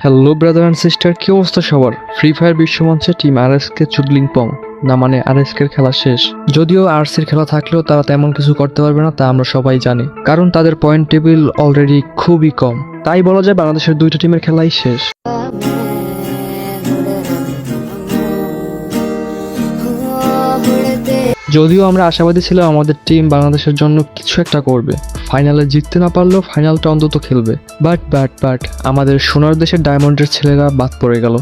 Hello brother and sister কী অবস্থা সবার? ফ্রি ফায়ার বিশ্বমঞ্চে টিম আর এস কে পং না মানে আর এস এর খেলা শেষ। যদিও আর এর খেলা থাকলেও তারা তেমন কিছু করতে পারবে না তা আমরা সবাই জানি। কারণ তাদের পয়েন্ট টেবিল অলরেডি খুবই কম। তাই বলা যায় বাংলাদেশের দুইটা টিমের খেলাই শেষ। যদিও আমরা আশাবাদী ছিলাম আমাদের টিম বাংলাদেশের জন্য কিছু একটা করবে। ফাইনালে জিততে না পারলেও ফাইনালটা অন্তত খেলবে। বাট বাট বাট আমাদের সোনার দেশের ডায়মন্ডের ছেলেরা বাদ পড়ে গেল।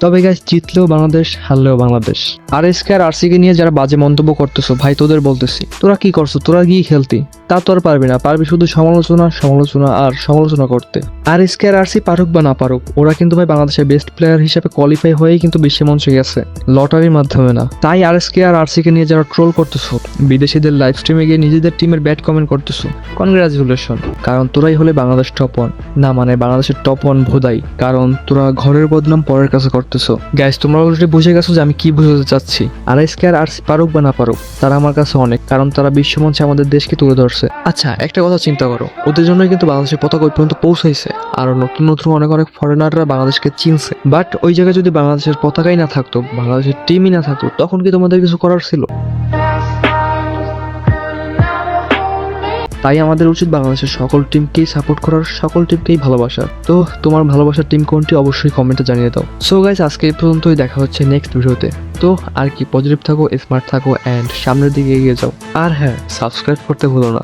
তবে গাছ জিতলেও বাংলাদেশ, হারলেও বাংলাদেশ। আর এসকে আর আরসিকে নিয়ে যারা বাজে মন্তব্য করতেছো, ভাই তোদের বলতেছি, তোরা কি করছ? তোরা গিয়ে খেলতি। তা তো আর পারবি না, পারবি শুধু সমালোচনা সমালোচনা আর সমালোচনা করতে। আর এসকে আর আরসি পারুক বা না পারুক, ওরা কিন্তু ভাই বাংলাদেশের বেস্ট প্লেয়ার হিসেবে কোয়ালিফাই হয়েই কিন্তু বিশ্ব মঞ্চে গেছে লটারির মাধ্যমে না। তাই আর এসকে আর আরসিকে নিয়ে যারা ট্রোল করতেছো, বিদেশিদের লাইভ স্ট্রিমে গিয়ে নিজেদের টিমের ব্যাট কমেন্ট করতেছো কনগ্রাচুলেশন কারণ তোরাই হলে বাংলাদেশ টপ ওয়ান না মানে বাংলাদেশের টপ ওয়ান ভোদাই, কারণ তোরা ঘরের বদনাম পরের কাছে করতেছো। গ্যাস তোমরা অলরেডি বুঝে গেছো যে আমি কি বুঝাতে চাচ্ছি। আর এসকে আর আরসি পারুক বা না পারুক, তারা আমার কাছে অনেক, কারণ তারা বিশ্বমঞ্চে আমাদের দেশকে তুলে ধরছে। আচ্ছা একটা কথা চিন্তা করো। ওদের জন্যই কিন্তু বাংলাদেশের পতাকা ওই পর্যন্ত পৌঁছাইছে। আর নতুন নতুন অনেক অনেক ফরেনাররা বাংলাদেশকে চিনছে। বাট ওই জায়গায় যদি বাংলাদেশের পতাকাই না থাকতো, বাংলাদেশের টিমই না থাকতো, তখন কি তোমাদের কিছু করার ছিল? তাই আমাদের উচিত বাংলাদেশের সকল টিমকেই সাপোর্ট করার, সকল টিমকেই ভালোবাসার। তো তোমার ভালোবাসার টিম কোনটি অবশ্যই কমেন্টে জানিয়ে দাও। সো গাইজ আজকে এই পর্যন্তই, দেখা হচ্ছে নেক্সট ভিডিওতে তো আর কি পজিটিভ থাকো স্মার্ট থাকো অ্যান্ড সামনের দিকে এগিয়ে যাও। আর হ্যাঁ সাবস্ক্রাইব করতে ভুলো না।